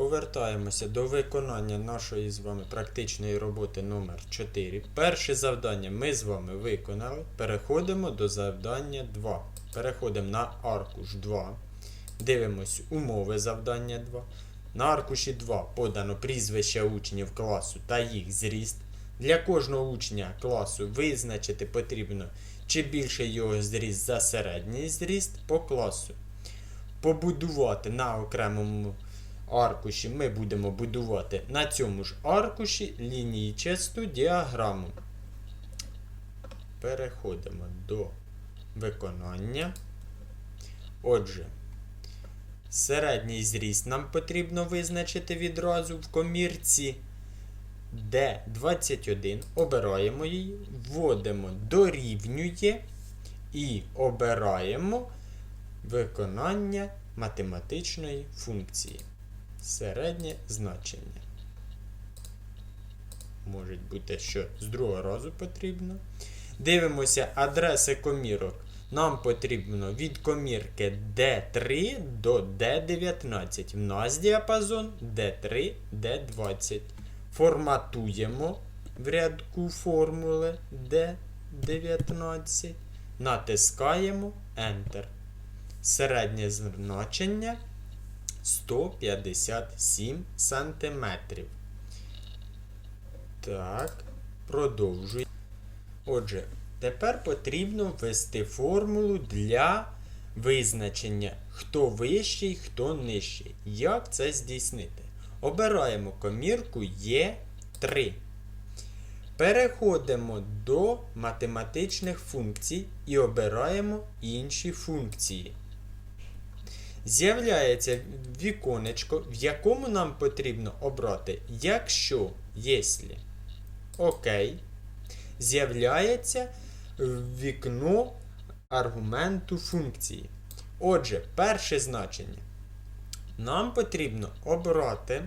повертаємося до виконання нашої з вами практичної роботи номер 4. Перше завдання ми з вами виконали. Переходимо до завдання 2. Переходимо на аркуш 2. Дивимось умови завдання 2. На аркуші 2 подано прізвище учнів класу та їх зріст. Для кожного учня класу визначити потрібно, чи більше його зріст за середній зріст по класу. Побудувати на окремому аркуші ми будемо будувати на цьому ж аркуші лінійчасту діаграму. Переходимо до виконання. Отже, середній зріст нам потрібно визначити відразу в комірці D21. Обираємо її, вводимо дорівнює і обираємо виконання математичної функції. Середнє значення. Може бути, що з другого разу потрібно. Дивимося адреси комірок. Нам потрібно від комірки D3 до D19. У нас діапазон D3, D20. Форматуємо в рядку формули D19. Натискаємо Enter. Середнє значення 157 сантиметрів. Так, продовжуємо. Отже, тепер потрібно ввести формулу для визначення, хто вищий, хто нижчий. Як це здійснити? Обираємо комірку Е3. Переходимо до математичних функцій і обираємо інші функції. З'являється віконечко, в якому нам потрібно обрати, якщо, якщо. Окей. З'являється вікно аргументу функції. Отже, перше значення. Нам потрібно обрати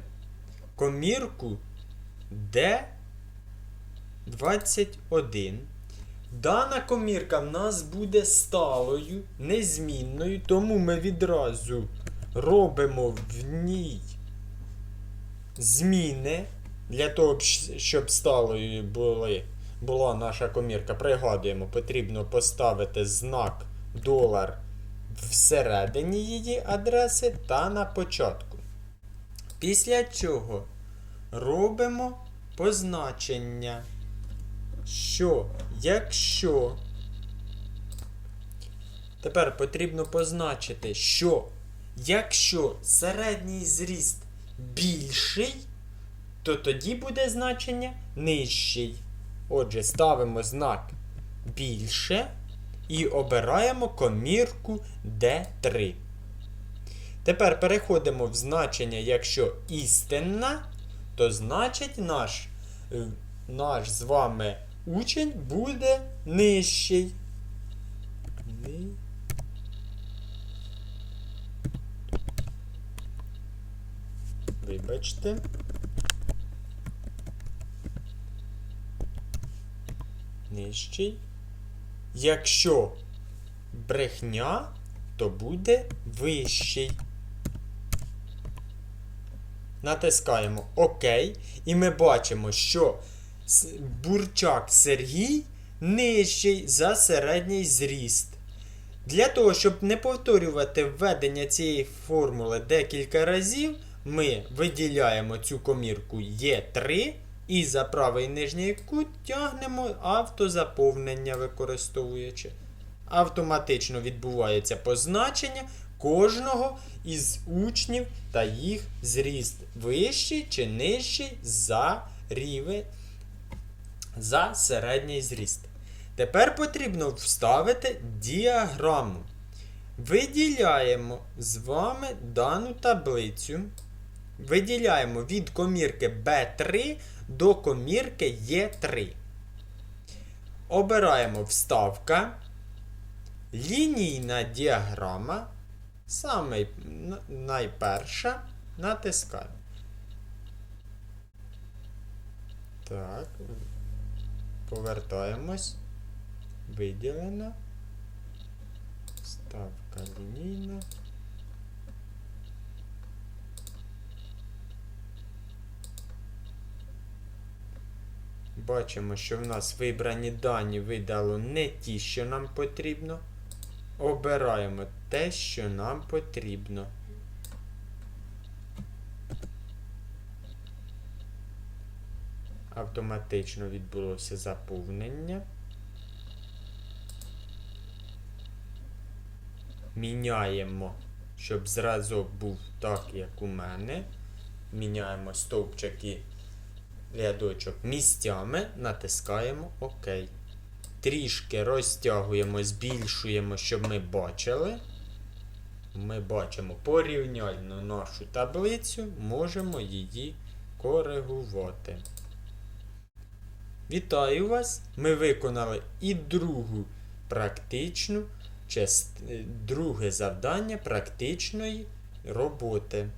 комірку D21. Дана комірка в нас буде сталою, незмінною, тому ми відразу робимо в ній зміни для того, щоб сталою були, була наша комірка. Пригадуємо, потрібно поставити знак долар всередині її адреси та на початку. Після чого робимо позначення що якщо тепер потрібно позначити, що якщо середній зріст більший, то тоді буде значення нижчий. Отже, ставимо знак більше і обираємо комірку D3. Тепер переходимо в значення, якщо істинна, то значить наш е, наш з вами учень буде нижчий. Вибачте. Нижчий. Якщо брехня, то буде вищий. Натискаємо ОК, і ми бачимо, що Бурчак Сергій нижчий за середній зріст. Для того, щоб не повторювати введення цієї формули декілька разів, ми виділяємо цю комірку Е3 і за правий нижній кут тягнемо автозаповнення використовуючи. Автоматично відбувається позначення кожного із учнів та їх зріст вищий чи нижчий за рівень за середній зріст. Тепер потрібно вставити діаграму. Виділяємо з вами дану таблицю. Виділяємо від комірки B3 до комірки Е3. Обираємо вставка. Лінійна діаграма. Саме найперша. Натискаємо. Так повертаємось. Виділена. Ставка лінійна. Бачимо, що в нас вибрані дані видало не ті, що нам потрібно. Обираємо те, що нам потрібно. Автоматично відбулося заповнення. Міняємо, щоб зразок був так, як у мене. Міняємо стовпчик і рядочок місцями, натискаємо ОК. Трішки розтягуємо, збільшуємо, щоб ми бачили. Ми бачимо порівняльну нашу таблицю, можемо її коригувати. Вітаю вас! Ми виконали і другу практичну част... друге завдання практичної роботи.